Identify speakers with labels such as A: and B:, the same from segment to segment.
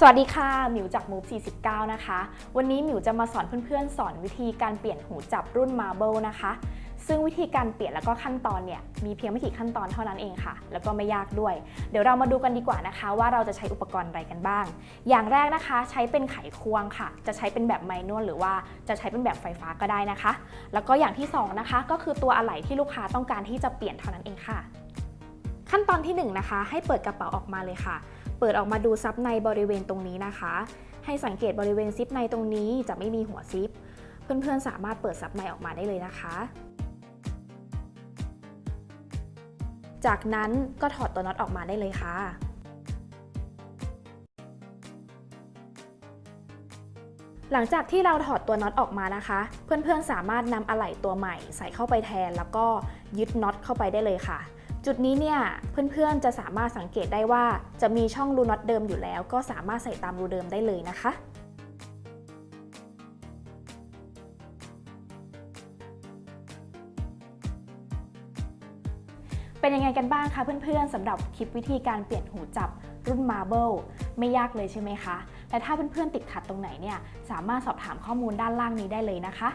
A: สวัสดีค่ะหมิวจาก Move 49 นะคะ วันนี้หมิวจะมาสอนเพื่อนๆ สอนวิธีการเปลี่ยนหูจับรุ่น Marble นะคะ ซึ่งวิธีการเปลี่ยนแล้วก็ขั้นตอนเนี่ยมีเพียงไม่กี่ขั้นตอนเท่านั้นเองค่ะ แล้วก็ไม่ยากด้วย เดี๋ยวเรามาดูกันดีกว่านะคะ ว่าเราจะใช้อุปกรณ์อะไรกันบ้าง อย่างแรกนะคะใช้เป็นไขควงค่ะ จะใช้เป็นแบบไมนวลหรือว่าจะใช้เป็นแบบไฟฟ้าก็ได้นะคะ แล้วก็อย่างที่สองนะคะก็คือตัวอะไหล่ที่ลูกค้าต้องการที่จะเปลี่ยนเท่านั้นเองค่ะ ขั้นตอนที่หนึ่งนะคะให้เปิดกระเป๋าออกมาเลยค่ะ เปิดออกมาดูซับในบริเวณตรงนี้นะคะ ให้สังเกตบริเวณซิปในตรงนี้จะไม่มีหัวซิป เพื่อนๆสามารถเปิดซับในออกมาได้เลยนะคะ จากนั้นก็ถอดตัวน็อตออกมาได้เลยค่ะหลังจากที่เราถอดตัวน็อตออกมานะคะ เพื่อนๆสามารถนำอะไหล่ตัวใหม่ใส่เข้าไปแทน แล้วก็ยึดน็อตเข้าไปได้เลยค่ะ จุดนี้เนี่ยเพื่อนๆจะสามารถสังเกตได้ว่าจะมีช่องรูน็อตเดิมอยู่แล้ว ก็สามารถใส่ตามรูเดิมได้เลยนะคะเป็นยังไงกันบ้างคะเพื่อนๆสำหรับคลิปวิธีการเปลี่ยนหูจับรุ่น Marble ไม่ยากเลยใช่ไหมคะและถ้าเพื่อนๆติดขัดตรงไหนเนี่ยสามารถสอบถามข้อมูลด้านล่างนี้ได้เลยนะคะ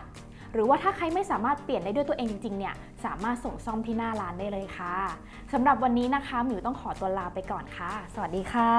A: หรือว่าถ้าใครไม่สามารถเปลี่ยนได้ด้วยตัวเองจริงๆเนี่ยสามารถส่งซ่อมที่หน้าร้านได้เลยค่ะสำหรับวันนี้นะคะหมิวต้องขอตัวลาไปก่อนค่ะ สวัสดีค่ะ